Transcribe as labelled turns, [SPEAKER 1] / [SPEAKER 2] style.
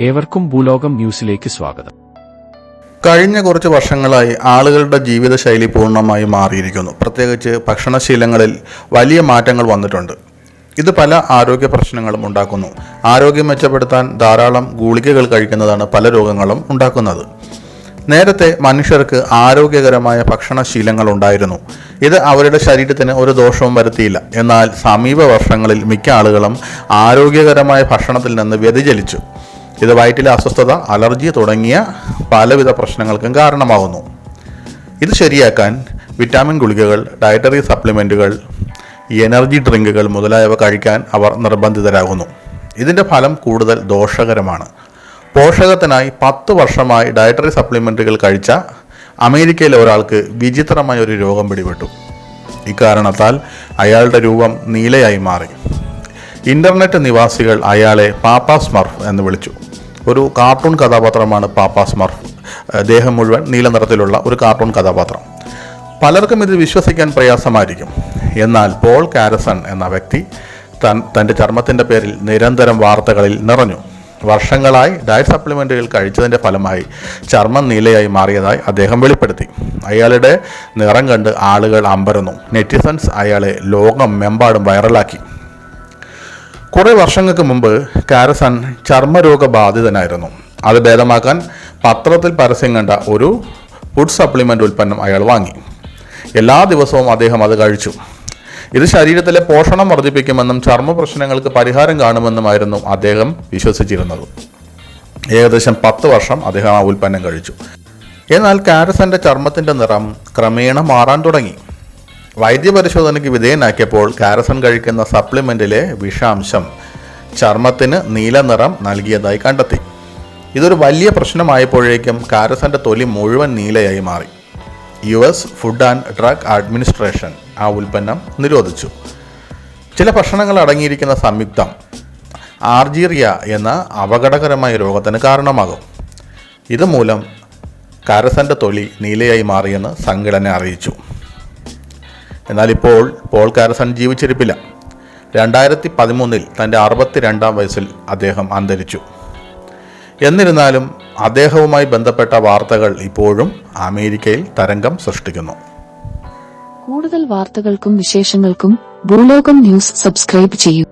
[SPEAKER 1] ഏവർക്കും ഭൂലോകം ന്യൂസിലേക്ക് സ്വാഗതം.
[SPEAKER 2] കഴിഞ്ഞ കുറച്ച് വർഷങ്ങളായി ആളുകളുടെ ജീവിതശൈലി പൂർണമായി മാറിയിരിക്കുന്നു. പ്രത്യേകിച്ച് ഭക്ഷണശീലങ്ങളിൽ വലിയ മാറ്റങ്ങൾ വന്നിട്ടുണ്ട്. ഇത് പല ആരോഗ്യ പ്രശ്നങ്ങളും ഉണ്ടാക്കുന്നു. ആരോഗ്യം മെച്ചപ്പെടുത്താൻ ധാരാളം ഗുളികകൾ കഴിക്കുന്നതാണ് പല രോഗങ്ങളും ഉണ്ടാക്കുന്നത്. നേരത്തെ മനുഷ്യർക്ക് ആരോഗ്യകരമായ ഭക്ഷണശീലങ്ങൾ ഉണ്ടായിരുന്നു. ഇത് അവരുടെ ശരീരത്തിന് ഒരു ദോഷവും വരുത്തിയില്ല. എന്നാൽ സമീപ വർഷങ്ങളിൽ മിക്ക ആളുകളും ആരോഗ്യകരമായ ഭക്ഷണത്തിൽ നിന്ന് വ്യതിചലിച്ചു. ഇത് വയറ്റിലെ അസ്വസ്ഥത അലർജി തുടങ്ങിയ പലവിധ പ്രശ്നങ്ങൾക്കും കാരണമാകുന്നു. ഇത് ശരിയാക്കാൻ വിറ്റാമിൻ ഗുളികകൾ ഡയറ്ററി സപ്ലിമെന്റുകൾ എനർജി ഡ്രിങ്കുകൾ മുതലായവ കഴിക്കാൻ അവർ നിർബന്ധിതരാകുന്നു. ഇതിന്റെ ഫലം കൂടുതൽ ദോഷകരമാണ്. പോഷകത്തിനായി പത്ത് വർഷമായി ഡയറ്ററി സപ്ലിമെന്റുകൾ കഴിച്ച അമേരിക്കയിലെ ഒരാൾക്ക് വിചിത്രമായ ഒരു രോഗം പിടിപെട്ടു. ഇക്കാരണത്താൽ അയാളുടെ രൂപം നീലയായി മാറി. ഇന്റർനെറ്റ് നിവാസികൾ അയാളെ പാപ്പ സ്മർഫ് എന്ന് വിളിച്ചു. ഒരു കാർട്ടൂൺ കഥാപാത്രമാണ് പാപ്പാസ് സ്മർഫ്. ദേഹം മുഴുവൻ നീല നിറത്തിലുള്ള ഒരു കാർട്ടൂൺ കഥാപാത്രം. പലർക്കും ഇത് വിശ്വസിക്കാൻ പ്രയാസമായിരിക്കും. എന്നാൽ പോൾ കാരസൺ എന്ന വ്യക്തി തൻ തന്റെ ചർമ്മത്തിന്റെ പേരിൽ നിരന്തരം വാർത്തകളിൽ നിറഞ്ഞു. വർഷങ്ങളായി ഡയറ്റ് സപ്ലിമെന്റുകൾ കഴിച്ചതിന്റെ ഫലമായി ചർമ്മം നീലയായി മാറിയതായി അദ്ദേഹം വെളിപ്പെടുത്തി. അയാളുടെ നിറം കണ്ട് ആളുകൾ അമ്പരന്നു. നെറ്റിസൺസ് അയാളെ ലോകം ലോകമെമ്പാടും വൈറലാക്കി. കുറേ വർഷങ്ങൾക്ക് മുമ്പ് കാരസൺ ചർമ്മരോഗബാധിതനായിരുന്നു. അത് ഭേദമാക്കാൻ പത്രത്തിൽ പരസ്യം കണ്ട ഒരു ഫുഡ് സപ്ലിമെന്റ് ഉൽപ്പന്നം അയാൾ വാങ്ങി. എല്ലാ ദിവസവും അദ്ദേഹം അത് കഴിച്ചു. ഇത് ശരീരത്തിലെ പോഷണം വർദ്ധിപ്പിക്കുമെന്നും ചർമ്മ പ്രശ്നങ്ങൾക്ക് പരിഹാരം കാണുമെന്നുമായിരുന്നു അദ്ദേഹം വിശ്വസിച്ചിരുന്നത്. ഏകദേശം പത്ത് വർഷം അദ്ദേഹം ആ ഉൽപ്പന്നം കഴിച്ചു. എന്നാൽ കാരസന്റെ ചർമ്മത്തിന്റെ നിറം ക്രമേണ മാറാൻ തുടങ്ങി. വൈദ്യപരിശോധനയ്ക്ക് വിധേയനാക്കിയപ്പോൾ കാരസൻ കഴിക്കുന്ന സപ്ലിമെന്റിലെ വിഷാംശം ചർമ്മത്തിന് നീലനിറം നൽകിയതായി കണ്ടെത്തി. ഇതൊരു വലിയ പ്രശ്നമായപ്പോഴേക്കും കാരസന്റെ തൊലി മുഴുവൻ നീലയായി മാറി. U S food and drug administration ആ ഉൽപ്പന്നം നിരോധിച്ചു. ചില ഭക്ഷണങ്ങൾ അടങ്ങിയിരിക്കുന്ന സംയുക്തം ആർജീറിയ എന്ന അപകടകരമായ രോഗത്തിന് കാരണമാകും. ഇതുമൂലം കാരസന്റെ തൊലി നീലയായി മാറിയെന്ന് സംഘടന അറിയിച്ചു. എന്നാൽ ഇപ്പോൾ പോൾ കാരസൺ ജീവിച്ചിരിപ്പില്ല രണ്ടായിരത്തി പതിമൂന്നിൽ തന്റെ അറുപത്തിരണ്ടാം വയസ്സിൽ അദ്ദേഹം അന്തരിച്ചു. എന്നിരുന്നാലും അദ്ദേഹവുമായി ബന്ധപ്പെട്ട വാർത്തകൾ ഇപ്പോഴും അമേരിക്കയിൽ തരംഗം സൃഷ്ടിക്കുന്നു.
[SPEAKER 3] കൂടുതൽ വാർത്തകൾക്കും വിശേഷങ്ങൾക്കും ഭൂലോകം ന്യൂസ് സബ്സ്ക്രൈബ് ചെയ്യൂ.